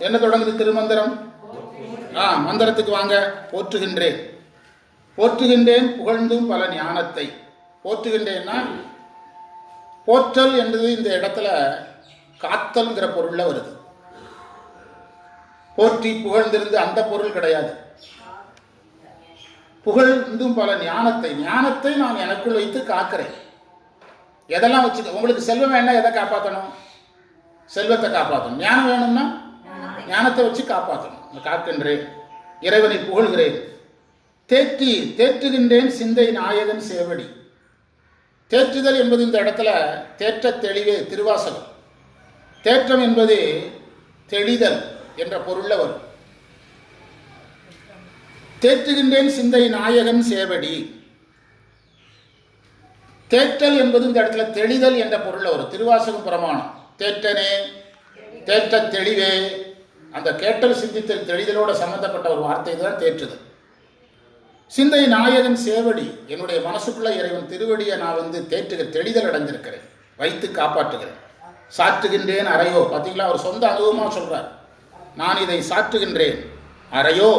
என்ன தொடங்குது திருமந்திரம்? ஆ மந்திரத்துக்கு வாங்க. போற்றுகின்றேன். போற்றுகின்றேன் புகழ்ந்தும் பல ஞானத்தை. போற்றுகின்றேன்னா போற்றல் என்பது இந்த இடத்துல காத்தல்ங்கிற பொருள்ல வருது. போற்றி புகழ்ந்திருந்து அந்த பொருள் கிடையாது. புகழ்ந்தும் பல ஞானத்தை. ஞானத்தை நான் எனக்குள் வைத்து காக்கிறேன். எதெல்லாம் வச்சுக்க உங்களுக்கு செல்வம் வேணா எதை காப்பாற்றணும் செல்வத்தை காப்பாற்றணும் ஞானம் வேணும்னா ஞானத்தை வச்சு காப்பாற்றணும். நான் காக்கின்றேன் இறைவனை புகழ்கிறேன். தேற்றி தேற்றுகின்றேன் சிந்தை நாயகன் சேவடி. தேற்றுதல் என்பது இந்த இடத்துல தேற்ற தெளிவே திருவாசகம். தேற்றம் என்பது தெளிதல் என்ற பொருள்ல வரும். தேற்றுகின்றேன் சிந்தை நாயகன் சேவடி. தேற்றல் என்பது இந்த இடத்துல தெளிதல் என்ற பொருள்ல வரும். திருவாசகம் பிரமாணம். தேற்றனே தேற்ற தெளிவே அந்த கேட்டல் சிந்தித்தல் தெளிதலோட சம்பந்தப்பட்ட ஒரு வார்த்தை தான் தேற்றுது சிந்தை நாயகன் சேவடி என்னுடைய மனசுக்குள்ள இறைவன் திருவடியை நான் வந்து தேற்றுக தெளிதல் அடைஞ்சிருக்கிறேன். வைத்து காப்பாற்றுகிறேன். சாற்றுகின்றேன் அறையோ. பார்த்தீங்களா அவர் சொந்த அனுபவமாக சொல்கிறார் நான் இதை சாற்றுகின்றேன். அறையோ?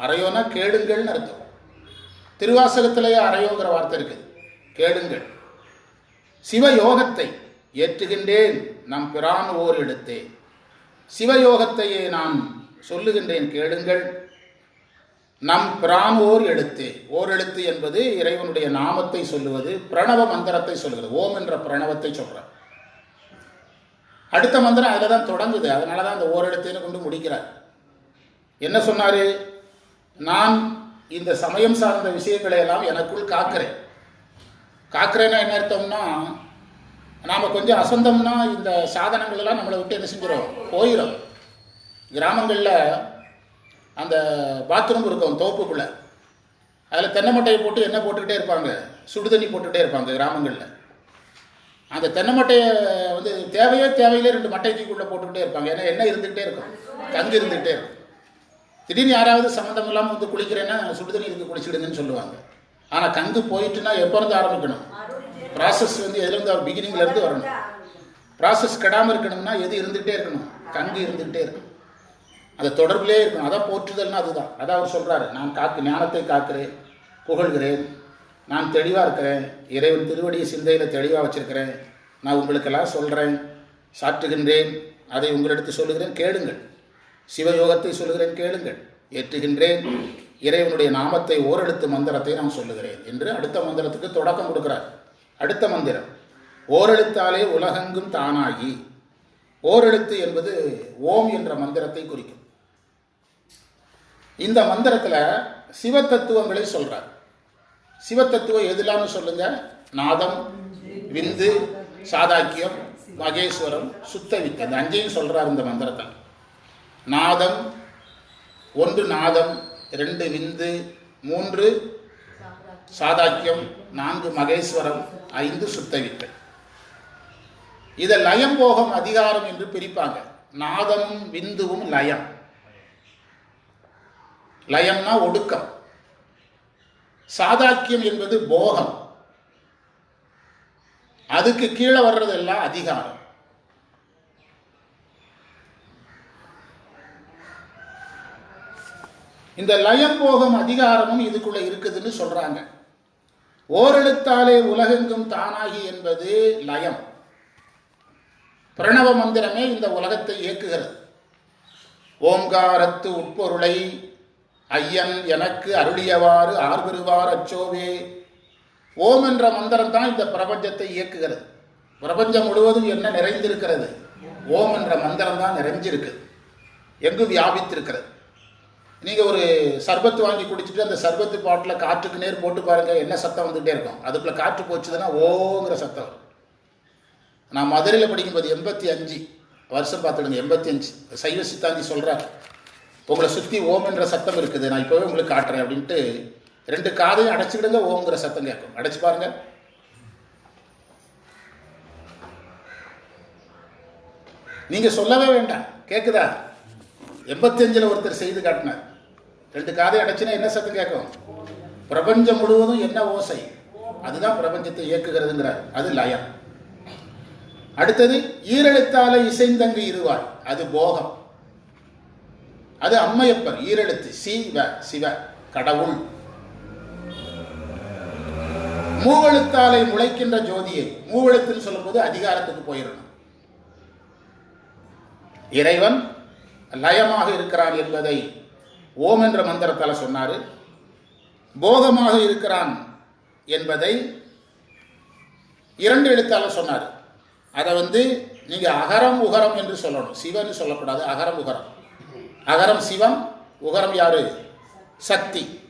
அறையோனா கேளுங்கள்னு அர்த்தம். திருவாசகத்திலேயே அறையோங்கிற வார்த்தை இருக்குது. கேளுங்கள் சிவயோகத்தை ஏற்றுகின்றேன். நம் பிரான் ஓர் எடுத்தே சிவயோகத்தையே நான் சொல்லுகின்றேன் கேளுங்கள். நம் பிரான் ஓர் எழுத்து. ஓர் எழுத்து என்பது இறைவனுடைய நாமத்தை சொல்லுவது பிரணவ மந்திரத்தை சொல்கிறது ஓம் என்ற பிரணவத்தை சொல்கிறார் அடுத்த மந்திரம் அதில் தான் தொடங்குது. அதனால தான் அந்த ஓர் எழுத்துன்னு கொண்டு முடிக்கிறார். என்ன சொன்னார்? நான் இந்த சமயம் சார்ந்த விஷயங்களை எல்லாம் எனக்குள் காக்கிறேன். காக்கிறேன்னா என்ன அர்த்தம்னா நாம் கொஞ்சம் அசந்தம்னா இந்த சாதனங்கள்லாம் நம்மளை விட்டு என்ன செஞ்சிடும் போயிடும் கிராமங்களில் அந்த பாத்ரூம் இருக்கும் தோப்புக்குள்ளே. அதில் தென்னை மட்டையை போட்டு என்ன போட்டுக்கிட்டே இருப்பாங்க. சுடு தண்ணி போட்டுக்கிட்டே இருப்பாங்க கிராமங்களில். அந்த தென்னை மட்டையை வந்து தேவையோ தேவையிலே ரெண்டு மட்டை தூக்கிக்குள்ளே போட்டுக்கிட்டே இருப்பாங்க. ஏன்னா எண்ணெய் இருந்துக்கிட்டே இருக்கும். தங்கு இருந்துக்கிட்டே இருக்கும். திடீர்னு யாராவது சம்மந்தம் இல்லாமல் வந்து குளிக்கிறேன்னா சுடு தண்ணி குளிச்சுடுங்கன்னு சொல்லுவாங்க. ஆனால் கங்கு போயிட்டுனா எப்போ இருந்து ஆரம்பிக்கணும்? ப்ராசஸ் வந்து எதுலேருந்து அவர் பிகினிங்ல இருந்து வரணும். ப்ராசஸ் கெடாமல் இருக்கணும்னா எது இருந்துகிட்டே இருக்கணும். கங்கு இருந்துகிட்டே இருக்கணும். அதை தொடர்பிலே இருக்கணும். அதான் போற்றுதல்னா அதுதான். அதான் அவர் சொல்கிறாரு நான் காக்கு ஞானத்தை காக்கிறேன் புகழ்கிறேன். நான் தெளிவாக இருக்கிறேன். இறைவன் திருவடியை சிந்தையில் தெளிவாக வச்சிருக்கிறேன். நான் உங்களுக்கெல்லாம் சொல்கிறேன் சாற்றுகின்றேன். அதை உங்களிடத்து சொல்லுகிறேன். கேளுங்கள். சிவயோகத்தை சொல்லுகிறேன். கேளுங்கள். ஏற்றுகின்றேன். இறைவனுடைய நாமத்தை ஓரெழுத்து மந்திரத்தை நான் சொல்லுகிறேன் என்று அடுத்த மந்திரத்துக்கு தொடக்கம் கொடுக்கிறார். அடுத்த மந்திரம். ஓரெழுத்தாலே உலகெங்கும் தானாகி. ஓரெழுத்து என்பது ஓம் என்ற மந்திரத்தை குறிக்கும். இந்த மந்திரத்தில் சிவ தத்துவங்களை சிவத்தத்துவம் சிவ எதுலான்னு சொல்லுங்க? நாதம் விந்து சாதாக்கியம் மகேஸ்வரம் சுத்த வித்து அந்த அஞ்சையும் சொல்கிறார் இந்த மந்திரத்தில் நாதம் ஒன்று நாதம் ரெண்டு விந்து மூன்று சாதாக்கியம் நான்கு மகேஸ்வரம் ஐந்து சுத்தவித்தை இதை லயம் போகம் அதிகாரம் என்று பிரிப்பாங்க. நாதமும் விந்துவும் லயம். லயம்னா ஒடுக்கம். சாதாக்கியம் என்பது போகம். அதுக்கு கீழே வர்றதெல்லாம் அதிகாரம். இந்த லயம் போகும் அதிகாரமும் இதுக்குள்ள இருக்குதுன்னு சொல்றாங்க. ஓரெழுத்தாலே உலகெங்கும் தானாகி என்பது லயம். பிரணவ மந்திரமே இந்த உலகத்தை இயக்குகிறது. ஓங்காரத்து உட்பொருளை ஐயன் எனக்கு அருளியவாறு ஆர்வருவார் அச்சோவே. ஓம் என்ற மந்திரம் தான் இந்த பிரபஞ்சத்தை இயக்குகிறது. பிரபஞ்சம் முழுவதும் என்ன நிறைந்திருக்கிறது? ஓம் என்ற மந்திரம் தான் நிறைஞ்சிருக்கு. எங்கு வியாபித்திருக்கிறது? நீங்கள் ஒரு சர்பத்து வாங்கி குடிச்சிட்டு அந்த சர்பத்து பாட்டில் காற்றுக்கு நேர் போட்டு பாருங்கள் என்ன சத்தம் வந்துகிட்டே இருக்கும். அதுக்குள்ளே காற்று போச்சுதுன்னா ஓங்கிற சத்தம். நான் மதுரையில் படிக்கும்போது எண்பத்தி அஞ்சு வருஷம் பார்த்துடுங்க எண்பத்தி அஞ்சு. சைவ சித்தாந்தி சொல்கிறார் உங்களை சுற்றி ஓம் என்ற சத்தம் இருக்குது நான் இப்போவே உங்களுக்கு காட்டுறேன் அப்படின்ட்டு ரெண்டு காதையும் அடைச்சிக்கிடுங்க ஓங்கிற சத்தம் கேட்கும். அடைச்சி பாருங்கள் நீங்கள் சொல்லவே வேண்டாம். கேட்குதா எண்பத்தஞ்சில் ஒருத்தர் செய்து காட்டினார். ரெண்டு காதை அடைச்சுன்னா என்ன சத்தம் கேட்கும்? பிரபஞ்சம் முழுவதும் என்ன ஓசை? அதுதான் பிரபஞ்சத்தை இயக்குகிறதுங்கிறார். அது லயம். அடுத்தது ஈரெழுத்தால இசைந்தங்கு இருவாள். அது போகம். அது அம்மையப்பர் ஈரெழுத்து. சிவ சிவ கடவுள். மூவெழுத்தாலை முளைக்கின்ற ஜோதியை மூவெழுத்துன்னு சொல்லும்போது அதிகாரத்துக்கு போயிடணும். இறைவன் லயமாக இருக்கிறான் என்பதை ஓம் என்ற மந்திரத்தால் சொன்னார் போகமாக இருக்கிறான் என்பதை இரண்டு எழுத்தால் சொன்னார். அதை வந்து நீங்கள் அகரம் உகரம் என்று சொல்லணும். சிவன் சொல்லக்கூடாது அகரம் உகரம். அகரம் சிவம் உகரம் யாரு? சக்தி.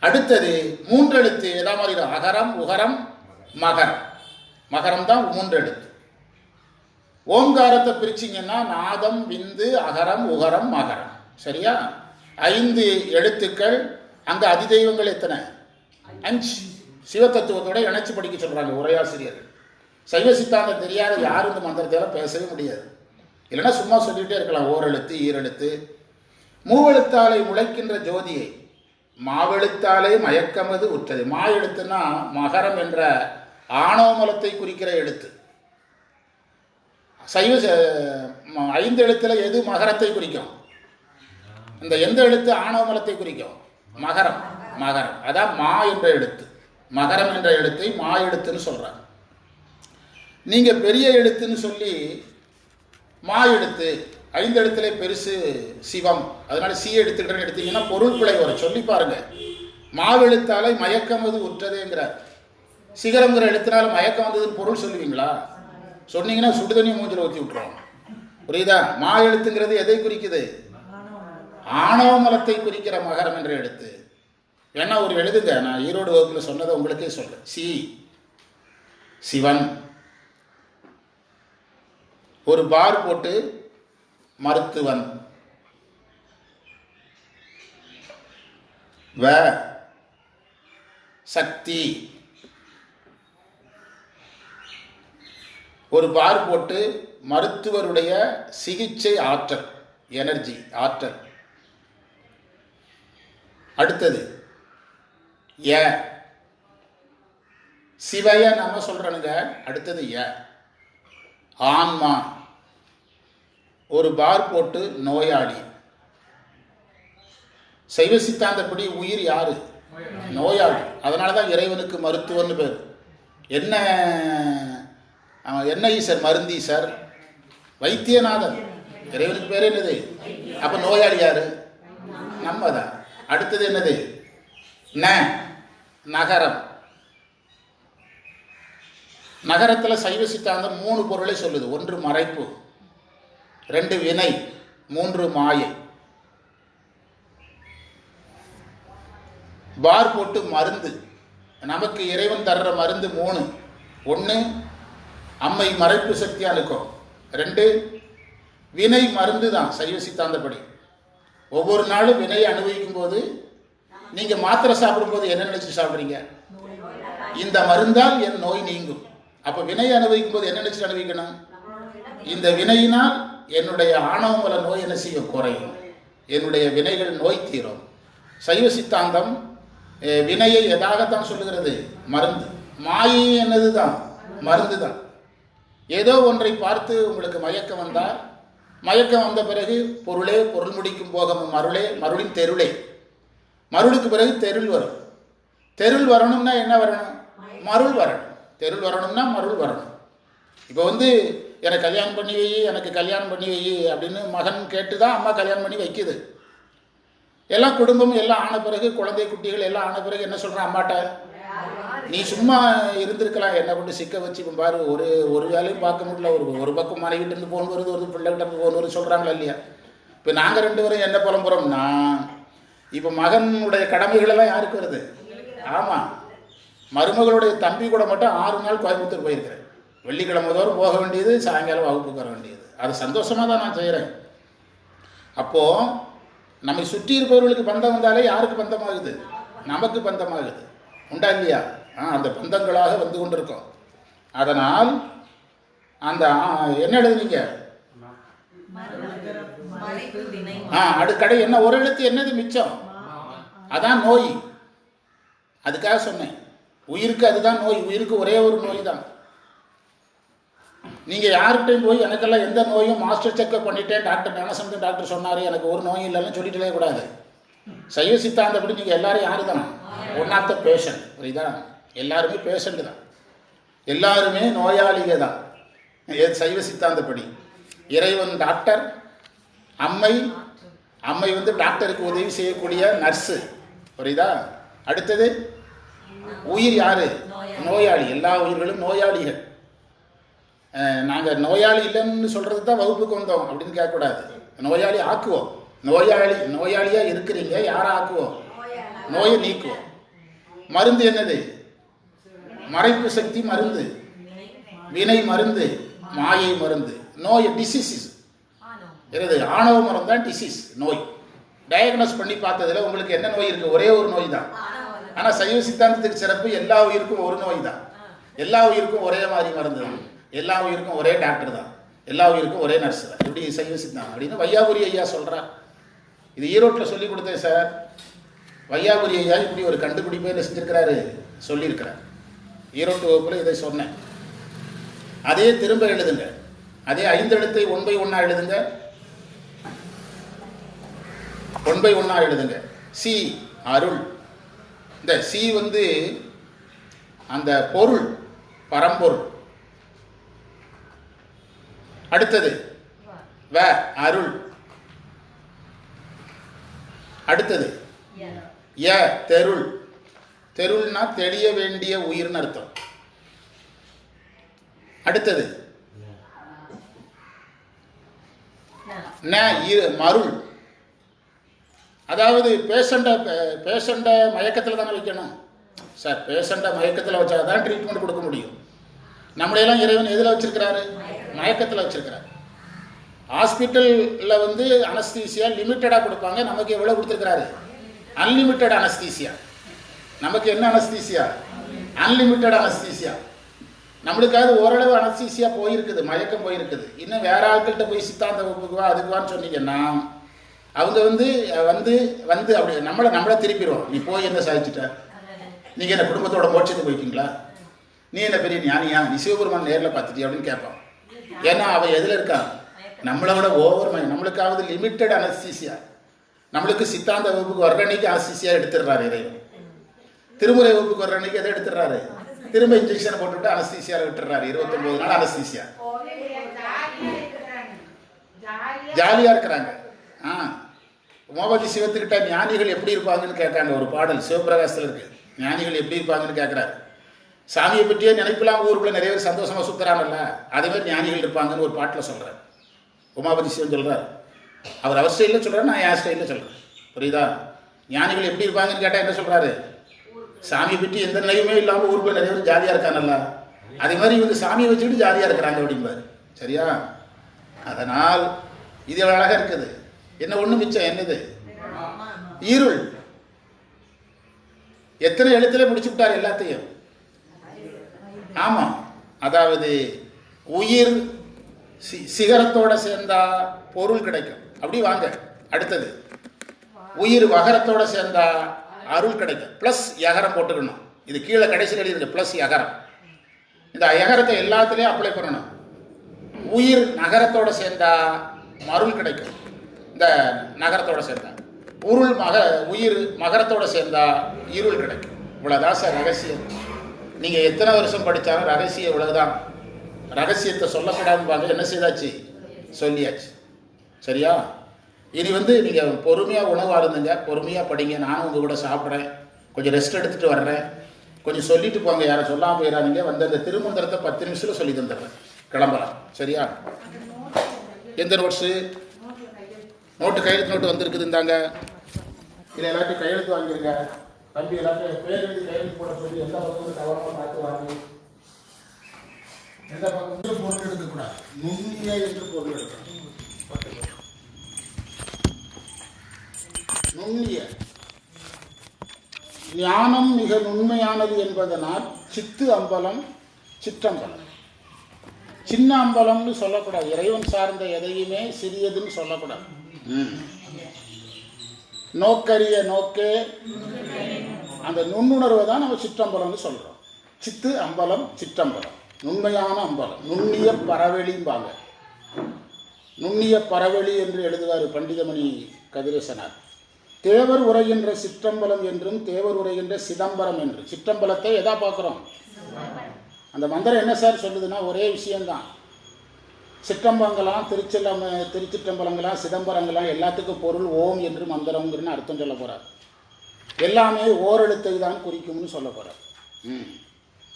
அடுத்தது மூன்றெழுத்து எதா மாதிரி அகரம் உகரம் மகரம். மகரம் தான் மூன்றெழுத்து ஓங்காரத்தை பிரிச்சிங்கன்னா நாதம் விந்து அகரம் உகரம் மகரம். சரியா? ஐந்து எழுத்துக்கள் அங்க அதிதெய்வங்கள் எத்தனை? அஞ்சு. சிவத்தத்துவத்தோட இணைச்சு படிக்க சொல்றாங்க உரையாசிரியர்கள் சைவ சித்தாந்தம் தெரியாத யாரும் இந்த மந்திரத்தையெல்லாம் பேசவே முடியாது. இல்லைன்னா சும்மா சொல்லிட்டே இருக்கலாம். ஓரெழுத்து ஈரெழுத்து. மூவெழுத்தாலை முளைக்கின்ற ஜோதியை மாவெழுத்தாலே மயக்கமது உற்றது. மா எழுத்துன்னா மகரம் என்ற ஆணவமலத்தை குறிக்கிற எழுத்து. சைவ ச- ம- ஐந்து எழுத்துல எது மகரத்தை குறிக்கும்? இந்த எந்த எழுத்து ஆணவமலத்தை குறிக்கும்? மகரம். மகரம். அதான் மா என்ற எழுத்து. மகரம் என்ற எழுத்தை மா எழுத்துன்னு சொல்கிறாங்க நீங்கள் பெரிய எழுத்துன்னு சொல்லி மா எழுத்து ஐந்து எழுத்துல பெருசு சிவம். அதனால சி எழுத்துக்கிறேன்னு எடுத்தீங்கன்னா பொருள் பிழை வரும். சொல்லி பாருங்க. மாவெழுத்தாலே மயக்கம் அது உற்றதேங்கிறார். சிகரங்கிற எழுத்தினால மயக்கம் வந்ததுன்னு பொருள் சொல்லுவீங்களா? சொன்னீங்கன்னா சுடுதண்ணி மூஞ்சில் ஊற்றி விட்டுருவோம் புரியுதா? மா எழுத்துங்கிறது எதை குறிக்குது? ஆணவ மலத்தை குறிக்கிற மகரம் என்ற எழுத்து வேணா ஒரு எழுதுங்க நான் ஈரோடு வகுப்பில் சொன்னதை உங்களுக்கே சொல்றேன். சி. சிவன். ஒரு பார் போட்டு மருத்துவன். வ. சக்தி. ஒரு பார் போட்டு மருத்துவருடைய சிகிச்சை ஆற்றல் எனர்ஜி ஆற்றல். அடுத்தது ஏ சிவைய நம்ம சொல்கிறனுங்க அடுத்தது ஏ ஆன்மா. ஒரு பார் போட்டு நோயாளி. சைவ சித்தாந்தப்படி உயிர் யாரு? நோயாளி. அதனால தான் இறைவனுக்கு மருத்துவன்னு பேர். என்ன என்ன ஈசர்? மருந்தீசர் வைத்தியநாதன். இறைவனுக்கு பேர் என்னது? அப்போ நோயாளி யாரு? நம்ம தான் அடுத்தது என்னது? ந நகரம். நகரத்தில் சைவ சித்தாந்தம் மூணு பொருளை சொல்லுது. ஒன்று மறைப்பு ரெண்டு வினை மூன்று மாயை. பார் போட்டு மருந்து. நமக்கு இறைவன் தர்ற மருந்து மூணு. ஒன்று அம்மை மறைப்பு சக்தி இருக்கும் ரெண்டு வினை மருந்து தான் சைவ சித்தாந்தப்படி. ஒவ்வொரு நாளும் வினையை அனுபவிக்கும் போது நீங்க மாத்திரை சாப்பிடும்போது என்ன நினைச்சு சாப்பிடுறீங்க? இந்த மருந்தால் என் நோய் நீங்கும். அப்ப வினையை அனுபவிக்கும் போது என்ன நினைச்சு அனுபவிக்கணும்? இந்த வினையினால் என்னுடைய ஆணவமல நோய் என்ன செய்யும்? குறையும். என்னுடைய வினைகள் நோய் தீரும். சைவ சித்தாந்தம் வினையை எதாகத்தான் சொல்லுகிறது? மருந்து. மாயை என்னது தான் மருந்து தான் ஏதோ ஒன்றை பார்த்து உங்களுக்கு மயக்கம் வந்தால் மயக்கம் வந்த பிறகு பொருளே பொருள் முடிக்கும் போகமும் மருளே மருளின் தெருளே. மருளுக்கு பிறகு தெருள் வரும். தெருள் வரணும்னா என்ன வரணும்? மருள் வரணும். தெருள் வரணும்னா மருள் வரணும். இப்போ வந்து எனக்கு கல்யாணம் பண்ணி வை எனக்கு கல்யாணம் பண்ணி வை அப்படின்னு மகன் கேட்டு தான் அம்மா கல்யாணம் பண்ணி வைக்குது. எல்லாம் குடும்பம் எல்லாம் ஆன பிறகு குழந்தை குட்டிகள் எல்லாம் ஆன பிறகு என்ன சொல்கிறேன் அம்மாட்ட? நீ சும்மா இருந்திருக்கலாம். என்ன கொண்டு சிக்க வச்சு இப்போ பாரு ஒரு ஒரு வேலையும் பார்க்க முடியல. ஒரு ஒரு பக்கம் மனைவிட்டு இருந்து போன் வருது ஒரு பிள்ளைகிட்ட இருந்து போன் வருது சொல்கிறாங்களா இல்லையா? இப்போ நாங்கள் ரெண்டு பேரும் என்ன புலம்புறோம்னா இப்போ மகனுடைய கடமைகளெல்லாம் யாருக்கு வருது? ஆமாம் மருமகளுடைய தம்பி கூட மட்டும் ஆறு நாள் கோயம்புத்தூர் போயிருக்கிறேன். வெள்ளிக்கிழமை தோறும் போக வேண்டியது சாயங்காலம் வகுப்புக்கு வர வேண்டியது. அது சந்தோஷமாக தான் நான் செய்கிறேன் அப்போது நம்மை சுற்றி இருப்பவர்களுக்கு பந்தம் வந்தாலே யாருக்கு பந்தமாகுது? நமக்கு பந்தமாகுது. உண்டா இல்லையா ஆ அந்த பந்தங்களாக வந்து கொண்டிருக்கோம். அதனால் அந்த என்ன எழுதுனீங்க? ஆ அடுக்கடை என்ன? ஒரு எழுத்து என்னது மிச்சம்? அதான் நோய். அதுக்காக சொன்னேன். உயிருக்கு அதுதான் நோய். உயிருக்கு ஒரே ஒரு நோய் தான் நீங்கள் யார்கிட்டையும் போய் எனக்கெல்லாம் எந்த நோயும் மாஸ்டர் செக்கப் பண்ணிட்டேன் டாக்டர் ஞானசம்பந்தன் டாக்டர் சொன்னார் எனக்கு ஒரு நோய் இல்லைன்னு சொல்லிட்டே கூடாது. சைவ சித்தாந்தப்படி நீங்கள் எல்லாரும் யாரு தான் ஒன் ஆஃப் த பேஷண்ட் புரியுதா? எல்லாருமே பேஷண்ட்டு தான். எல்லாருமே நோயாளிக தான். ஏ- சைவ சித்தாந்தப்படி. இறைவன் டாக்டர் அம்மை அம்மை வந்து டாக்டருக்கு உதவி செய்யக்கூடிய நர்ஸு புரியுதா? அடுத்தது உயிர் யாரு? நோயாளி. எல்லா உயிர்களும் நோயாளிகள். நாங்கள் நோயாளி இல்லைன்னு சொல்கிறது தான் வகுப்புக்கு வந்தோம் அப்படின்னு கேட்கக்கூடாது. நோயாளி ஆக்குவோம். நோயாளி நோயாளியாக இருக்கிறீங்க யாரை ஆக்குவோம்? நோயை நீக்குவோம். மருந்து என்னது? மறைப்பு சக்தி மருந்து. வினை மருந்து. மாயை மருந்து. நோய் டிசீஸ் எனது ஆணவ மரம் தான் டிசீஸ் நோய். டயக்னோஸ் பண்ணி பார்த்ததுல உங்களுக்கு என்ன நோய் இருக்கு? ஒரே ஒரு நோய் தான். ஆனால் சைவ சித்தாந்தத்துக்கு சிறப்பு எல்லா உயிருக்கும் ஒரு நோய் தான். எல்லா உயிருக்கும் ஒரே மாதிரி மருந்து தான். எல்லா உயிருக்கும் ஒரே டாக்டர் தான். எல்லா உயிருக்கும் ஒரே நர்ஸ் தான். இப்படி சைவ சித்தாந்தம் அப்படின்னு வையாபுரி ஐயா சொல்றார். இது ஈரோட்டில் சொல்லி கொடுத்தேன் சார். வையாபுரி ஐயா இப்படி ஒரு கண்டுபிடிப்பை என்ன செஞ்சிருக்கிறாரு? சொல்லியிருக்கிறார். ஈரோட்டு வகுப்பில் இதை சொன்னேன். அதே திரும்ப எழுதுங்க. அதே ஐந்தெழுத்தை ஒன் பை ஒன்னா எழுதுங்க. ஒன் பை ஒன்னா எழுதுங்க. சி அருள். இந்த சி வந்து அந்த பொருள் பரம்பொருள். அடுத்தது வ அருள். அடுத்தது ய தெருள். தெருள்னா தெளிய வேண்டிய உயிர்னு அர்த்தம். அடுத்தது. ந இரு மருள். அதாவது பேஷண்ட்டை பேஷண்ட்டை மயக்கத்தில் தானே வைக்கணும். சார் பேஷண்ட்டை மயக்கத்தில் வச்சா தான் ட்ரீட்மெண்ட் கொடுக்க முடியும். நம்மளையெல்லாம் இறைவன் எதில் வச்சிருக்கிறாரு? மயக்கத்தில் வச்சிருக்கிறாரு. ஹாஸ்பிட்டலில் வந்து அனஸ்தீசியா லிமிட்டடாக கொடுப்பாங்க. நமக்கு எவ்வளோ கொடுத்துருக்கிறாரு? அன்லிமிட்டெட் அனஸ்தீசியா நமக்கு என்ன அனஸ்தீசியா அன்லிமிட்டெட் அனஸ்தீசியா நம்மளுக்காவது ஓரளவு அனஸ்தீசியா போயிருக்குது மயக்கம் போயிருக்குது. இன்னும் வேற ஆட்கள்கிட்ட போய் சித்தாந்த வகுப்புக்குவா அதுக்குவான்னு சொன்னீங்கன்னா அவங்க வந்து வந்து வந்து அப்படி நம்மளை நம்மளை திருப்பிடுவோம் நீ போய் என்ன சாதிச்சிட்ட? நீங்கள் என்ன குடும்பத்தோட மோட்சத்துக்கு போயிட்டீங்களா? நீ என்ன பெரிய ஞானியா? நீ சிவபெருமான் நேரில் பார்த்துட்டியா அப்படின்னு கேட்பான். ஏன்னா அவன் எதில் இருக்கான்? நம்மளை விட ஓவர் மை நம்மளுக்காவது லிமிட்டட் அனஸ்தீசியா நம்மளுக்கு சித்தாந்த வகுப்புக்கு வர்ற அன்னைக்கு அனஸ்தீசியா எடுத்துடுறாரு இறைவன் திருமுறை வகுப்புக்கு வர்ற அன்னைக்கு எதை எடுத்துடுறாரு? திரும்ப இன்ஜெக்ஷனை போட்டுவிட்டு அனஸ்தீசியாவில் விட்டுறாரு இருபத்தொம்போது நாள் அனஸ்தீசியா ஜாலியாக இருக்கிறாங்க. ஆ. உமாபதி சிவத்துக்கிட்ட ஞானிகள் எப்படி இருப்பாங்கன்னு கேட்காங்க ஒரு பாடல் சிவபிரகாசத்தில் இருக்கு. ஞானிகள் எப்படி இருப்பாங்கன்னு கேட்குறாரு. சாமியை பற்றியே நினைப்பெல்லாம் ஊருக்குள்ள நிறைய பேர் சந்தோஷமாக சுற்றுறாங்கல்ல அதே மாதிரி ஞானிகள் இருப்பாங்கன்னு ஒரு பாட்டில் சொல்கிறார் உமாபதி சிவன் சொல்கிறார் அவர் அவர் ஸ்டைலில் சொல்கிறார் நான் என் ஸ்டைலில் சொல்கிறேன் புரியுதா? ஞானிகள் எப்படி இருப்பாங்கன்னு கேட்டால் என்ன சொல்கிறாரு சாமி பற்றி எந்த நிலையுமே இல்லாமல் ஊருக்குள்ள நிறைய பேர் ஜாலியாக இருக்காங்கல்ல. அதே மாதிரி இவங்க சாமியை வச்சுக்கிட்டு ஜாலியாக இருக்கிறாங்க அப்படிம்பார். சரியா? அதனால் இது அழகாக இருக்குது. என்ன ஒன்று மிச்சம்? என்னது? ஈருள் எத்தனை எழுத்துல முடிச்சு விட்டார் எல்லாத்தையும்? ஆமாம் அதாவது உயிர் சி சிகரத்தோட சேர்ந்தா பொருள் கிடைக்கும். அப்படி வாங்க. அடுத்தது. உயிர் வகரத்தோட சேர்ந்தா அருள் கிடைக்கும். ப்ளஸ் யகரம் போட்டுக்கணும். இது கீழே கடைசியில் எழுதிருக்கு ப்ளஸ் யகரம் இந்த யகரத்தை எல்லாத்துலேயும் அப்ளை பண்ணணும். உயிர் நகரத்தோட சேர்ந்தா மருள் கிடைக்கும். இந்த நகரத்தோட சேர்ந்தா. உருள் மக உயிர் மகரத்தோட சேர்ந்தா இருள் கிடைக்கும். இவ்வளோதான் சார் ரகசியம். நீங்கள் எத்தனை வருஷம் படித்தாலும் ரகசியம் இவ்வளவுதான். ரகசியத்தை சொல்லக்கூடாதுன்னு என்ன செய்தாச்சு? சொல்லியாச்சு. சரியா? இனி வந்து நீங்கள் பொறுமையாக உணவு அருந்துங்க பொறுமையாக படிங்க. நானும் உங்கள் கூட சாப்பிட்றேன். கொஞ்சம் ரெஸ்ட் எடுத்துகிட்டு வர்றேன். கொஞ்சம் சொல்லிட்டு போங்க. யாரும் சொல்லாமல் போயிடாதீங்க வந்து அந்த திருமந்திரத்தை பத்து நிமிஷத்தில் சொல்லி தந்துடுறேன். கிளம்பலாம். சரியா? எந்த நோட்ஸு நோட்டு கையெழுத்து நோட்டு வந்திருக்குது இந்தாங்க. இதில் எல்லாத்தையும் கையெழுத்து வாங்கிருங்க. தம்பி எல்லாத்தையும் பேர் எழுதி கையெழுத்து போட சொல்லி எந்த பக்கமும் கவனமாக பார்த்து வாங்கி. எந்த பக்கமும் பொருள் எடுக்கக்கூடாது. நுண்ணிய என்று பொருள் எடுக்கணும். நுண்ணிய. ஞானம் மிக நுண்மையானது என்பதனால் சித்து அம்பலம் சிற்றம்பலம். சின்ன அம்பலம்னு சொல்லக்கூடாது. இறைவன் சார்ந்த எதையுமே சிறியதுன்னு சொல்லக்கூடாது. நோக்கரிய நோக்கே. அந்த நுண்ணுணர்வை தான் நம்ம சிற்றம்பலம்னு சொல்றோம். சித்து அம்பலம் சிற்றம்பலம். நுண்மையான அம்பலம். நுண்ணிய பரவெளிம்பாங்க நுண்ணிய பரவெளி என்று எழுதுவார் பண்டிதமணி கதிரேசனார். தேவர் உரைகின்ற சிற்றம்பலம் என்றும் தேவர் உரைகின்ற சிதம்பரம் என்று சிற்றம்பலத்தை எதா பார்க்குறோம்? அந்த மந்திரம் என்ன சார் சொல்லுதுன்னா ஒரே விஷயம்தான். சிற்றம்பங்களாம் திருச்சிலம் திருச்சிற்றம்பலங்களாம் சிதம்பரங்களாம் எல்லாத்துக்கும் பொருள் ஓம் என்று மந்திரம்ங்கிறன்னு அர்த்தம் சொல்ல போகிறார் எல்லாமே ஓரெழுத்தை தான் குறிக்கும்னு சொல்ல போகிறார் ம்.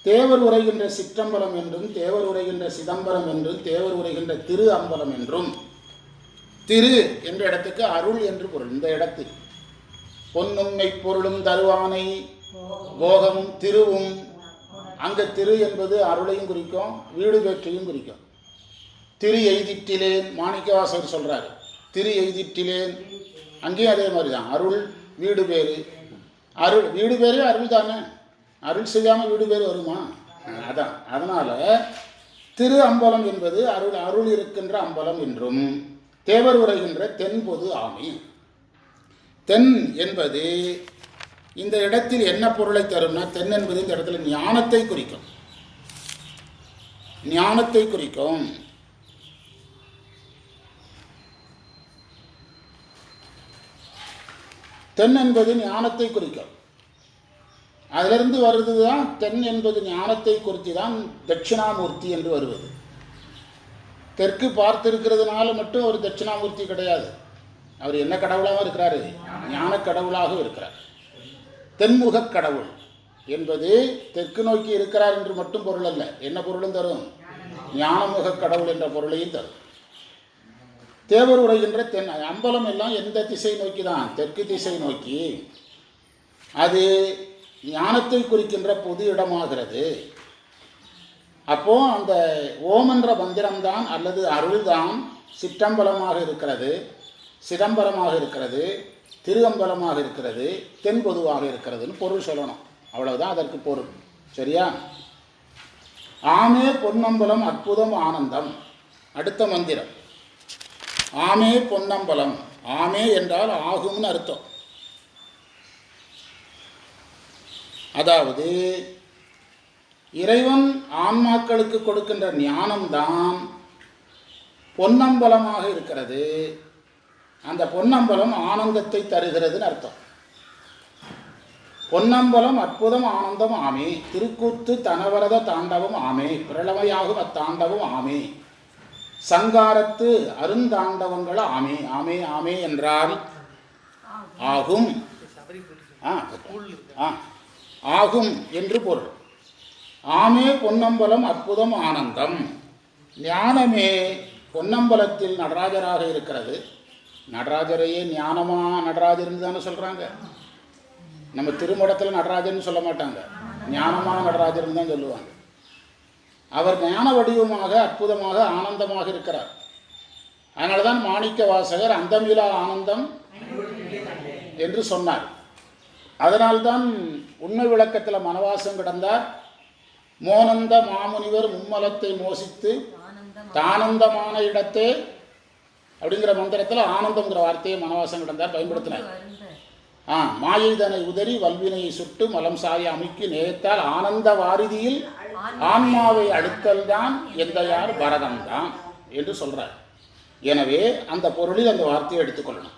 தேவர் உரைகின்ற சிற்றம்பலம் என்றும் தேவர் உரைகின்ற சிதம்பரம் என்றும் தேவர் உரைகின்ற திரு அம்பலம் என்றும். திரு என்ற இடத்துக்கு அருள் என்று பொருள். இந்த இடத்தில் பொன்னுண்மை பொருளும் தருவானை. போகமும் திருவும். அங்க திரு என்பது அருளையும் குறிக்கும் வீடு பெற்றையும் குறிக்கும். திரு எய்திட்டிலேன் மாணிக்கவாசகர் சொல்றாரு. திரு எய்திட்டிலேன். அங்கேயும் அதே மாதிரி தான் அருள் வீடு பேரு. அருள் வீடு பேரே அருள் தானே? அருள் செய்யாமல் வீடு பேர் வருமா? அதான். அதனால திரு அம்பலம் என்பது அருள் அருள் இருக்கின்ற அம்பலம் என்றும் தேவர் உரைகின்ற தென்பொது ஆமை. தென் என்பது இந்த இடத்தில் என்ன பொருளை தரும்னா தென் என்பது இந்த இடத்துல ஞானத்தை குறிக்கும். ஞானத்தை குறிக்கும். தென் என்பது ஞானத்தை குறிக்கும். அதிலிருந்து வருது தான் தென் என்பது ஞானத்தை குறித்து தான் தட்சிணாமூர்த்தி என்று வருவது. தெற்கு பார்த்திருக்கிறதுனால மட்டும் ஒரு தட்சிணாமூர்த்தி கிடையாது. அவர் என்ன கடவுளாகவும் இருக்கிறாரு? ஞான கடவுளாகவும் இருக்கிறார். தென்முகக் கடவுள் என்பது தெற்கு நோக்கி இருக்கிறார் என்று மட்டும் பொருள் அல்ல. என்ன பொருளும் தரும்? ஞானமுகக் கடவுள் என்ற பொருளையும் தரும். தேவர் உரைகின்ற தென் அம்பலம் எல்லாம் எந்த திசை நோக்கி தான் தெற்கு திசை நோக்கி. அது ஞானத்தை குறிக்கின்ற பொது இடமாகிறது. அப்போ அந்த ஓம் என்ற மந்திரம்தான் அல்லது அருள்தான் சிற்றம்பலமாக இருக்கிறது. சிதம்பரமாக இருக்கிறது திருவம்பலமாக இருக்கிறது தென்பொதுவாக இருக்கிறதுன்னு பொருள் சொல்லணும். அவ்வளவுதான் அதற்கு பொருள். சரியா? ஆமே பொன்னம்பலம் அற்புதம் ஆனந்தம். அடுத்த மந்திரம். ஆமே பொன்னம்பலம். ஆமே என்றால் ஆகும்னு அர்த்தம். அதாவது இறைவன் ஆன்மாக்களுக்கு கொடுக்கின்ற ஞானம்தான் பொன்னம்பலமாக இருக்கிறது அந்த பொன்னம்பலம் ஆனந்தத்தை தருகிறதுன்னு அர்த்தம். பொன்னம்பலம் அற்புதம் ஆனந்தம் ஆமே திருக்கூத்து தனவரத தாண்டவம் ஆமே பிரளமையாகும் அத்தாண்டவம் ஆமே சங்காரத்து அருந்தாண்டவங்கள் ஆமே ஆமே ஆமே என்றால் ஆகும். ஆ, ஆ, ஆகும் என்று பொருள். ஆமே பொன்னம்பலம் அற்புதம் ஆனந்தம். ஞானமே பொன்னம்பலத்தில் நடராஜராக இருக்கிறது. நடராஜரையே ஞானமா நடராஜர்னு தானே சொல்கிறாங்க நம்ம திருமடத்தில் நடராஜர்னு சொல்ல மாட்டாங்க. ஞானமான நடராஜர்னு தான் சொல்லுவாங்க. அவர் ஞான வடிவமாக அற்புதமாக ஆனந்தமாக இருக்கிறார். அதனால தான் மாணிக்க வாசகர் அந்தமிலா ஆனந்தம் என்று சொன்னார். அதனால்தான் உண்மை விளக்கத்தில் மனவாசம் கிடந்தார். மோனந்த மாமுனிவர் மும்மலத்தை மோசித்து தானந்தமான இடத்தை அப்படிங்கிற மந்திரத்தில் ஆனந்தம்ங்கிற வார்த்தையை மனவாசம் கிடந்தார் பயன்படுத்தினார். ஆ மாயைதனை உதறி வல்வினையை சுட்டு மலம் சாய அமைக்கு நேர்த்தால் ஆனந்த வாரிதியில் ஆன்மாவை அடுத்தல்தான் எந்த யார் பரதம்தான் என்று சொல்றார். எனவே அந்த பொருளில் அந்த வார்த்தையை எடுத்துக்கொள்ளணும்.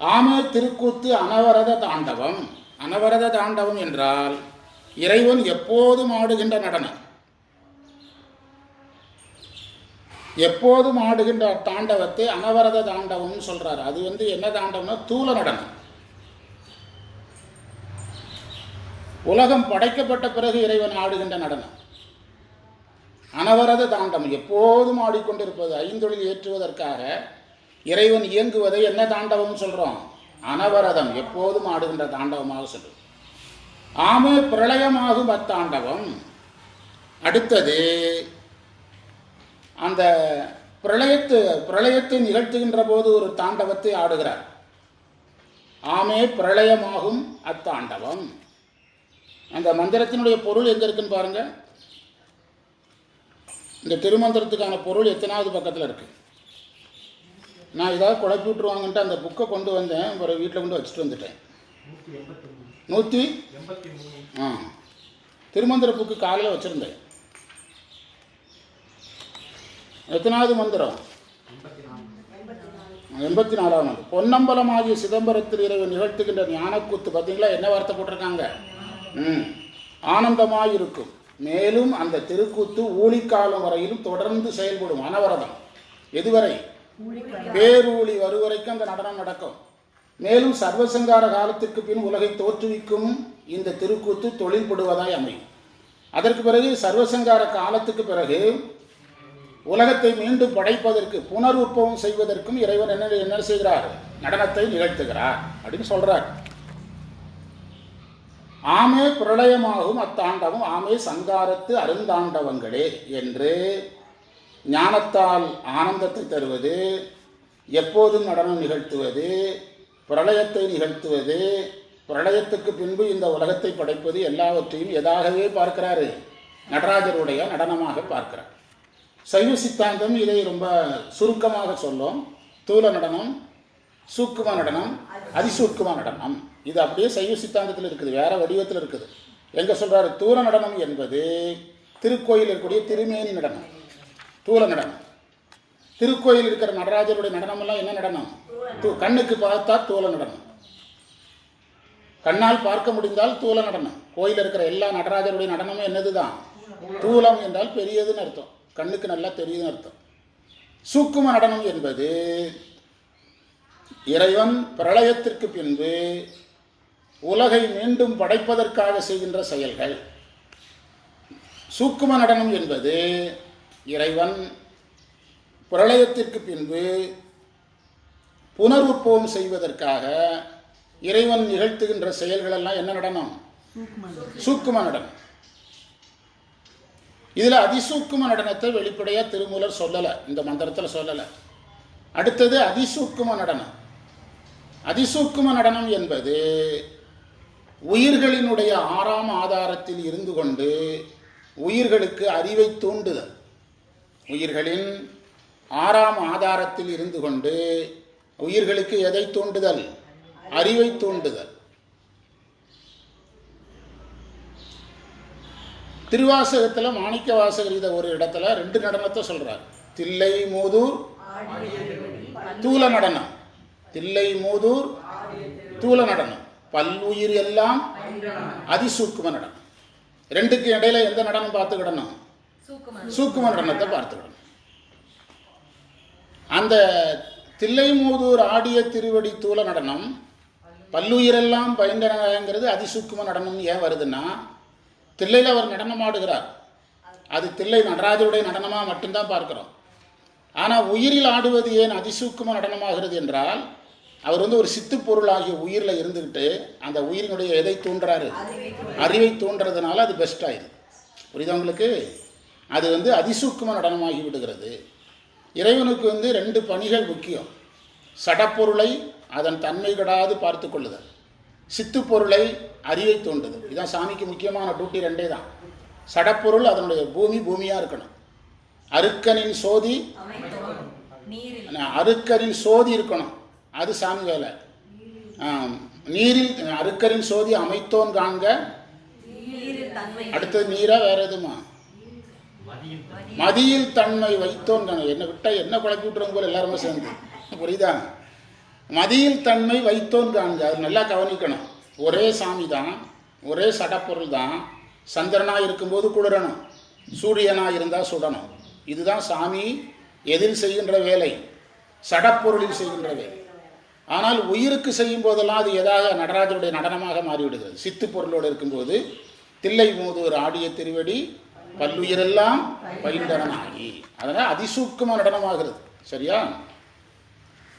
ஆமே திருக்கூத்து அனவரத தாண்டவம். அனவரத தாண்டவம் என்றால் இறைவன் எப்போதும் ஆடுகின்ற நடனம். எப்போதும் ஆடுகின்ற தாண்டவத்தை அனவரத தாண்டவம்னு சொல்கிறார் அது வந்து என்ன தாண்டவம்னா தூல நடனம். உலகம் படைக்கப்பட்ட பிறகு இறைவன் ஆடுகின்ற நடனம். அனவரத தாண்டம் எப்போதும் ஆடிக்கொண்டிருப்பது ஐந்தொழில் ஏற்றுவதற்காக இறைவன் இயங்குவதை என்ன தாண்டவம் சொல்கிறோம் அனவரதம். எப்போதும் ஆடுகின்ற தாண்டவமாக சொல்லும் ஆமே பிரளயமாகும் அத்தாண்டவம். அடுத்தது அந்த பிரளயத்து பிரளயத்தை நிகழ்த்துகின்ற போது ஒரு தாண்டவத்தை ஆடுகிறார். ஆமே பிரளயமாகும் அத்தாண்டவம். அந்த மந்திரத்தினுடைய பொருள் எங்க இருக்குன்னு பாருங்க. இந்த திருமந்திரத்துக்கான பொருள் எத்தனாவது பக்கத்தில் இருக்கு? நான் ஏதாவது குழப்பி விட்டுருவாங்கன்ட்டு அந்த புக்கை கொண்டு வந்தேன். அப்புறம் வீட்டில் கொண்டு வச்சுட்டு வந்துட்டேன். நூற்றி ஆ. திருமந்திர புக்கு காலையில் வச்சுருந்தேன். எத்தனாவது மந்திரம்? எண்பத்தி நாலாவது பொன்னம்பலம் ஆகிய சிதம்பரத்தில் இரவு நிகழ்த்துகின்ற ஞானக்கூத்து பார்த்தீங்களா? என்ன வார்த்தை போட்டிருக்காங்க? ம். ஆனந்தமாய் இருக்கும் மேலும் அந்த திருக்கூத்து ஊழிக்காலம் வரையிலும் தொடர்ந்து செயல்படும் அனவரதம். எதுவரை? பேரூழி வருவரைக்கும் அந்த நடனம் நடக்கும். மேலும் சர்வசங்கார காலத்திற்கு பின் உலகை தோற்றுவிக்கும் இந்த திருக்கூத்து தொழில்படுவதாய் அமையும். அதற்கு பிறகு சர்வசங்கார காலத்துக்கு பிறகு உலகத்தை மீண்டும் படைப்பதற்கு புனர் உற்பவம் செய்வதற்கும் இறைவன் என்ன என்ன செய்கிறார்? நடனத்தை நிகழ்த்துகிறார் அப்படின்னு சொல்றார். ஆமே பிரளயமாகும் அத்தாண்டவம் ஆமே சங்காரத்து அருந்தாண்டவங்களே என்று ஞானத்தால் ஆனந்தத்தை தருவது எப்போதும் நடனம் நிகழ்த்துவது பிரளயத்தை நிகழ்த்துவது பிரளயத்துக்கு பின்பு இந்த உலகத்தை படைப்பது எல்லாவற்றையும் எதாகவே பார்க்கிறாரு. நடராஜருடைய நடனமாக பார்க்கிறார். சைவ சித்தாந்தம் இதை ரொம்ப சுருக்கமாக சொல்லும் தூல நடனம் சூக்கும நடனம் அதிசூக்கும நடனம். இது அப்படியே சைவ சித்தாந்தத்தில் இருக்குது வேற வடிவத்தில் இருக்குது. எங்க சொல்றாரு? தூல நடனம் என்பது திருக்கோயில் இருக்கக்கூடிய திருமேனி நடனம். தூல நடனம். திருக்கோயில் இருக்கிற நடராஜருடைய நடனம் எல்லாம் என்ன நடனம்? தூ- கண்ணுக்கு பார்த்தா தூல நடனம். கண்ணால் பார்க்க முடிந்தால் தூல நடனம். கோயில் இருக்கிற எல்லா நடராஜருடைய நடனமும் என்னதுதான்? தூலம் என்றால் பெரியதுன்னு அர்த்தம். கண்ணுக்கு நல்லா தெரியுதுன்னு அர்த்தம். சூக்கும நடனம் என்பது இறைவன் பிரளயத்திற்கு பின்பு உலகை மீண்டும் படைப்பதற்காக செய்கின்ற செயல்கள். சூக்கும நடனம் என்பது இறைவன் பிரளயத்திற்கு பின்பு புனருற்பவம் செய்வதற்காக இறைவன் நிகழ்த்துகின்ற செயல்கள் எல்லாம் என்ன நடனம். சூக்கும நடனம். இதில் அதிசூக்கும நடனத்தை வெளிப்படையாக திருமூலர் சொல்லலை. இந்த மந்திரத்தில் சொல்லலை. அடுத்தது அதிசூக்கும நடனம். அதிசூக்கும நடனம் என்பது உயிர்களினுடைய ஆறாம் ஆதாரத்தில் இருந்து கொண்டு உயிர்களுக்கு அறிவை தூண்டுதல். உயிர்களின் ஆறாம் ஆதாரத்தில் இருந்து கொண்டு உயிர்களுக்கு எதை தூண்டுதல்? அறிவை தூண்டுதல். திருவாசகத்தில் மாணிக்க வாசகரித ஒரு இடத்துல ரெண்டு நடனத்தை சொல்கிறார் தில்லை மூதூர் தூல நடனம். தில்லை மூதூர் தூல நடனம். பல்லுயிர் எல்லாம் அதிசூக்கும நடனம். ரெண்டுக்கு இடையில எந்த நடனம் பார்த்துக்கிடணும்? சூக்கும நடனத்தை பார்த்துக்கிடணும். அந்த தில்லைமூதூர் ஆடிய திருவடி தூல நடனம் பல்லுயிரெல்லாம் பயங்கரங்கிறது அதிசூக்கும நடனம் ஏன் வருதுன்னா தில்லையில் அவர் நடனம் ஆடுகிறார் அது தில்லை நடராஜருடைய நடனமாக மட்டும்தான் பார்க்குறோம். ஆனால் உயிரில் ஆடுவது ஏன் அதிசூக்கமாக நடனமாகிறது என்றால் அவர் வந்து ஒரு சித்து பொருளாகிய உயிரில் இருந்துக்கிட்டு அந்த உயிரினுடைய எதை தூண்டுறாரு? அறிவை தூண்டுறதுனால அது பெஸ்ட் ஆயிடுது புரியுதா உங்களுக்கு? அது வந்து அதிசூக்கமாக நடனமாகி விடுகிறது. இறைவனுக்கு வந்து ரெண்டு பணிகள் முக்கியம். சடப்பொருளை அதன் தன்மை கெடாது பார்த்து கொள்ளுதல். சித்து பொருளை அறிவை தூண்டுதல். இதுதான் சாமிக்கு முக்கியமான டியூட்டி ரெண்டே தான். சடப்பொருள் அதனுடைய பூமி பூமியாக இருக்கணும். அருக்கனின் சோதி அருக்கரின் சோதி இருக்கணும். அது சாமி வேலை. நீரில் அருக்கரின் சோதி அமைத்தோன் காண்க. அடுத்தது நீரா வேற எதுமா? மதியில் தன்மை. வைத்தோன் என்ன விட்டா என்ன குழப்பி விட்டுறவங்க போல எல்லாருமே சேர்ந்து. புரியுதா? மதியில் தன்மை வைத்தோன் காண்க. அது நல்லா கவனிக்கணும். ஒரே சாமி தான் ஒரே சடப்பொருள் தான் சந்திரனா இருக்கும்போது குளிரணும் சூரியனா இருந்தால் சுடணும். இதுதான் சாமி எதில் செய்கின்ற வேலை? சடப்பொருளில் செய்கின்ற வேலை. ஆனால் உயிருக்கு செய்யும் போதெல்லாம் அது எதாக நடராஜருடைய நடனமாக மாறிவிடுகிறது. சித்து பொருளோடு இருக்கும்போது தில்லை மூதூர் ஆடிய திருவடி பல்லுயிரெல்லாம் பயின்றனாகி அதனால் அதிசூக்கமாக நடனமாகிறது. சரியா?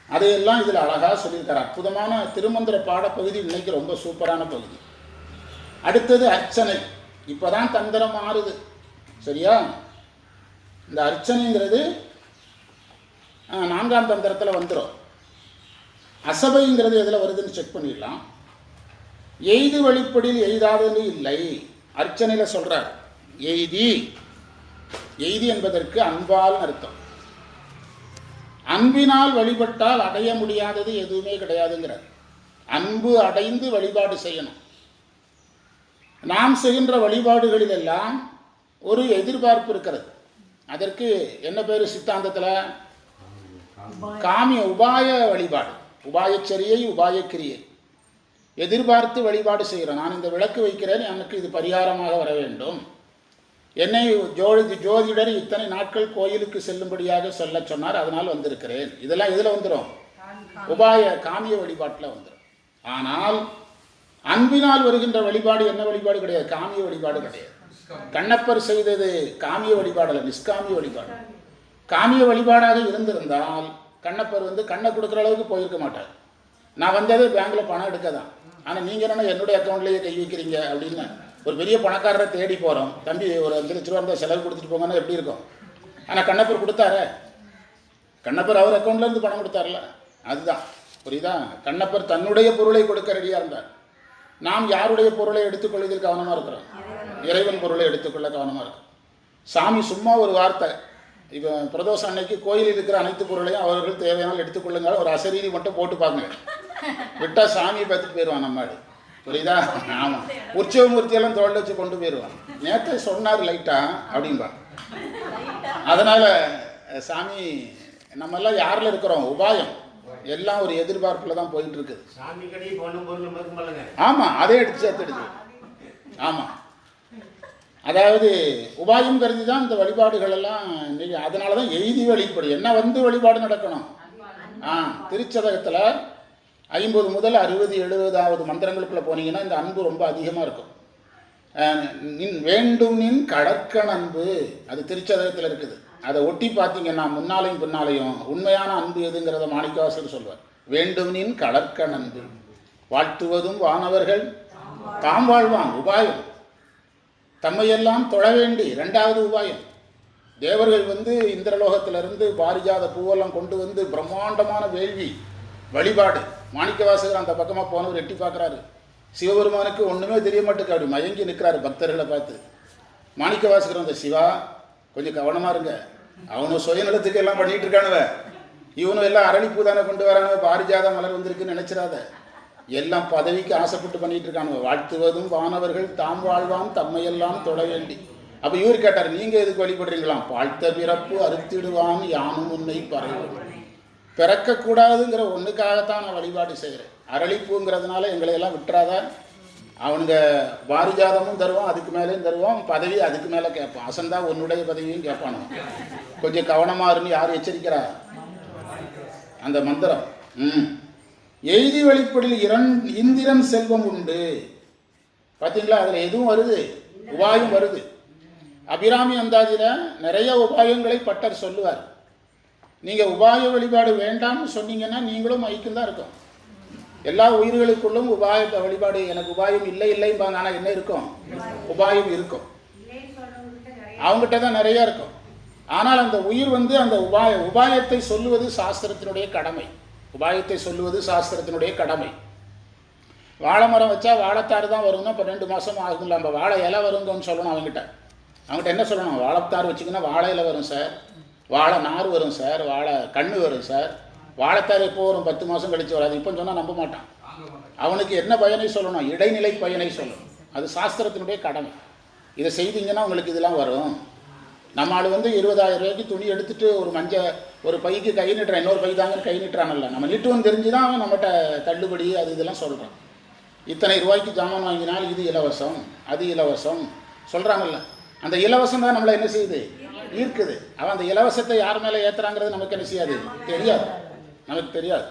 அதையெல்லாம் இதில் அழகாக சொல்லியிருக்கார். அற்புதமான திருமந்திர பாடப்பகுதி இன்னைக்கு ரொம்ப சூப்பரான பகுதி. அடுத்தது அர்ச்சனை. இப்போ தான் தந்திரம் மாறுது. சரியா? இந்த அர்ச்சனைங்கிறது நான்காம் தந்திரத்தில் வந்துடும் அசபைங்கிறது எதில் வருதுன்னு செக் பண்ணிடலாம். எய்து வழிப்படில் எய்தாதது இல்லை. அர்ச்சனையில் சொல்கிறார் எய்தி. எய்தி என்பதற்கு அன்பால் அர்த்தம். அன்பினால் வழிபட்டால் அடைய முடியாதது எதுவுமே கிடையாதுங்கிறார். அன்பு அடைந்து வழிபாடு செய்யணும். நாம் செய்கின்ற வழிபாடுகளில் எல்லாம் ஒரு எதிர்பார்ப்பு இருக்கிறது. அதற்கு என்ன பேர் சித்தாந்தத்தில்? காமிய உபாய வழிபாடு. உபாயச்சரியை உபாயக்கிரியை. எதிர்பார்த்து வழிபாடு செய்கிறேன் நான் இந்த விளக்கு வைக்கிறேன் எனக்கு இது பரிகாரமாக வர வேண்டும். என்னை ஜோதி ஜோதிடர் இத்தனை நாட்கள் கோயிலுக்கு செல்லும்படியாக சொல்ல சொன்னார். அதனால் வந்திருக்கிறேன். இதெல்லாம் இதில் வந்துடும் உபாய காமிய வழிபாட்டில் வந்துடும் ஆனால் அன்பினால் வருகின்ற வழிபாடு என்ன வழிபாடு கிடையாது? காமிய வழிபாடு கிடையாது. கண்ணப்பர் செய்தது காமிய வழிபாடு அல்ல நிஷ்காமிய வழிபாடு. காமிய வழிபாடாக இருந்திருந்தால் கண்ணப்பர் வந்து கண்ணை கொடுக்குற அளவுக்கு போயிருக்க மாட்டார். நான் வந்ததே பேங்க்ல பணம் எடுக்க தான். ஆனால் நீங்கள் என்ன என்னுடைய அக்கௌண்ட்லேயே கை வைக்கிறீங்க அப்படின்னு ஒரு பெரிய பணக்காரரை தேடி போகிறோம் தம்பி ஒரு அஞ்சு லட்ச ரூபா இருந்தால் செலவு கொடுத்துட்டு போங்கன்னா எப்படி இருக்கும்? ஆனால் கண்ணப்பர் கொடுத்தாரே. கண்ணப்பர் அவர் அக்கௌண்ட்லேருந்து பணம் கொடுத்தார்ல அதுதான். புரியுதா? கண்ணப்பர் தன்னுடைய பொருளை கொடுக்க ரெடியாக இருந்தார். நாம் யாருடைய பொருளை எடுத்துக்கொள்வதில் கவனமாக இருக்கிறோம்? இறைவன் பொருளை எடுத்துக்கொள்ள கவனமாக இருக்கும். சாமி சும்மா ஒரு வார்த்தை. இப்போ பிரதோஷம் அன்னைக்கு கோயிலில் இருக்கிற அனைத்து பொருளையும் அவர்கள் தேவையானால் எடுத்துக்கொள்ளுங்க ஒரு அசரீதி மட்டும் போட்டு பாருங்க விட்டால் சாமியை பார்த்துட்டு போயிடுவான் நம்ம புரியுதா? ஆமாம் உற்சவ மூர்த்தியெல்லாம் தோல்ல வச்சு கொண்டு போயிடுவான். நேற்று சொன்னார் லைட்டா அப்படின்பா அதனால சாமி நம்மெல்லாம் யாரில் இருக்கிறோம்? உபாயம். எல்லாம் ஒரு எதிர்பார்ப்பில் தான் போயிட்டு இருக்குது ஆமாம் அதே எடுத்து சேர்த்துடுது ஆமாம் அதாவது உபாயம் கருதி தான் இந்த வழிபாடுகள் எல்லாம் இன்னைக்கு அதனால தான் எய்தி வழிபடு என்ன வந்து வழிபாடு நடக்கணும்? ஆ திருச்சதகத்தில் ஐம்பது முதல் அறுபது எழுபதாவது மந்திரங்களுக்குள்ளே போனீங்கன்னா இந்த அன்பு ரொம்ப அதிகமாக இருக்கும். நின் வேண்டும் நின் கடற்கண் அன்பு. அது திருச்சதகத்தில் இருக்குது. அதை ஒட்டி பார்த்தீங்கன்னா முன்னாலையும் பின்னாலையும் உண்மையான அன்பு எதுங்கிறத மாணிக்கவாசர் சொல்வார். வேண்டும் நின் கடற்கண் அன்பு. வாழ்த்துவதும் வானவர்கள். தாம் வாழ்வான் உபாயம். தம்மையெல்லாம் தொழ வேண்டி ரெண்டாவது உபாயம். தேவர்கள் வந்து இந்திரலோகத்திலிருந்து பாரிஜாத பூவெல்லாம் கொண்டு வந்து பிரம்மாண்டமான வேள்வி வழிபாடு. மாணிக்கவாசகர் அந்த பக்கமாக போனவர் எட்டி பார்க்குறாரு. சிவபெருமானுக்கு ஒன்றுமே தெரிய மாட்டேங்க அப்படி மயங்கி நிற்கிறாரு பக்தர்களை பார்த்து. மாணிக்கவாசகர் அந்த சிவா கொஞ்சம் கவனமாக இருங்க. அவனும் சுயநலத்துக்கு எல்லாம் பண்ணிட்டு இருக்கானுவ இவனும் எல்லாம் அரளிப்பூ தானே கொண்டு வரானுவ. பாரிஜாத மலர் வந்திருக்குன்னு நினைச்சிடாத. எல்லாம் பதவிக்கு ஆசைப்பட்டு பண்ணிட்டு இருக்கானுவ வாழ்த்துவதும் வானவர்கள் தாம் வாழ்வாம் தம்மையெல்லாம் தொட வேண்டி. அப்போ இவர் கேட்டார் நீங்கள் எதுக்கு வழிபடுறீங்களாம்? வாழ்த்த பிறப்பு அறுத்திடுவான் யானும் உன்னை பறவை பிறக்கக்கூடாதுங்கிற ஒன்றுக்காகத்தான் நான் வழிபாடு செய்கிறேன். அரளிப்பூங்கிறதுனால எங்களை எல்லாம் அவனுங்க பாரிஜாதமும் தருவான் அதுக்கு மேலேயும் தருவான் பதவி அதுக்கு மேலே கேட்பான். அசந்தா உன்னுடைய பதவியும் கேட்பானு? கொஞ்சம் கவனமா இருந்து யார் எச்சரிக்கிறா? அந்த மந்திரம். ம். எய்தி வழிப்படில் இரண் இந்திரன் செல்வம் உண்டு. பார்த்தீங்களா அதில் எதுவும் வருது? உபாயம் வருது. அபிராமி அந்தாதியில் நிறைய உபாயங்களை பட்டர் சொல்லுவார். நீங்கள் உபாய வழிபாடு வேண்டாம்னு சொன்னீங்கன்னா நீங்களும் ஐக்கியம் தான் இருக்கும். எல்லா உயிர்களுக்குள்ளும் உபாய வழிபாடு எனக்கு உபாயம் இல்லை இல்லைம்பாங்க. ஆனால் என்ன இருக்கும்? உபாயம் இருக்கும். அவங்ககிட்ட தான் நிறைய இருக்கும். ஆனால் அந்த உயிர் வந்து அந்த உபாய உபாயத்தை சொல்லுவது சாஸ்திரத்தினுடைய கடமை. உபாயத்தை சொல்லுவது சாஸ்திரத்தினுடைய கடமை. வாழை மரம் வச்சா வாழைத்தாறு தான் வரும்னா இப்போ ரெண்டு மாதம் ஆகும்ல. நம்ம வாழை இலை வருங்கன்னு சொல்லணும் அவங்ககிட்ட. அவங்ககிட்ட என்ன சொல்லணும்? வாழைத்தார் வச்சிங்கன்னா வாழை இலை வரும் சார். வாழை நார் வரும் சார் வாழை கண்ணு வரும் சார். வாழைத்தார் எப்போ வரும்? பத்து மாதம் கழிச்சு வராது. இப்போ சொன்னால் நம்ப மாட்டான். அவனுக்கு என்ன பயனை சொல்லணும்? இடைநிலை பயனை சொல்லணும். அது சாஸ்திரத்தினுடைய கடமை. இதை செய்தீங்கன்னா உங்களுக்கு இதெல்லாம் வரும். நம்ம ஆள் வந்து இருபதாயிரம் ரூபாய்க்கு துணி எடுத்துட்டு ஒரு மஞ்ச ஒரு பைக்கு கை நிட்டுறான். இன்னொரு பை தாங்கன்னு கை நிட்டுறானல்ல நம்ம நிட்டுவன் தெரிஞ்சு தான் அவன் நம்மகிட்ட தள்ளுபடி அது இதெல்லாம் சொல்கிறான் இத்தனை ரூபாய்க்கு ஜாமான் வாங்கினால் இது இலவசம் அது இலவசம். சொல்கிறாங்கல்ல அந்த இலவசம் தான் நம்மளை என்ன செய்யுது? ஈர்க்குது அவன் அந்த இலவசத்தை யார் மேலே ஏற்றுறாங்கிறது நமக்கு என்ன செய்யாது? தெரியாது. நமக்கு தெரியாது.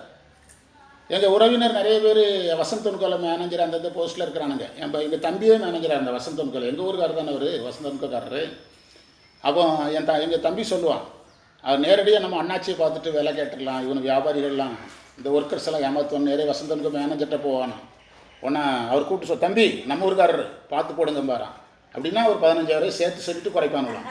எங்கள் உறவினர் நிறைய பேர் வசந்தன் கொலை மேனேஜர் அந்தந்த போஸ்ட்டில் இருக்கிறானுங்க. என் எங்கள் தம்பியே மேனேஜர் அந்த வசந்தன் கொலை எங்கள் ஊருக்காரர் தானே அவர்? வசந்தன் கொலைக்காரரு அப்போ என் த எங்கள் தம்பி சொல்லுவான் அவர் நேரடியாக நம்ம அண்ணாச்சியை பார்த்துட்டு வேலை கேட்டுடலாம். இவனு வியாபாரிகள்லாம் இந்த ஒர்க்கர்ஸ் எல்லாம் ஏமாத்துவோம் நேரே வசந்தனுக்கு மேனேஜர்கிட்ட போவானா உடனே அவர் கூப்பிட்டு சொல் தம்பி நம்ம ஊருக்காரர் பார்த்து போடுங்க பாரான் அப்படின்னா ஒரு பதினஞ்சாயிரம் சேர்த்து சொல்லிட்டு குறைப்பானுலாம்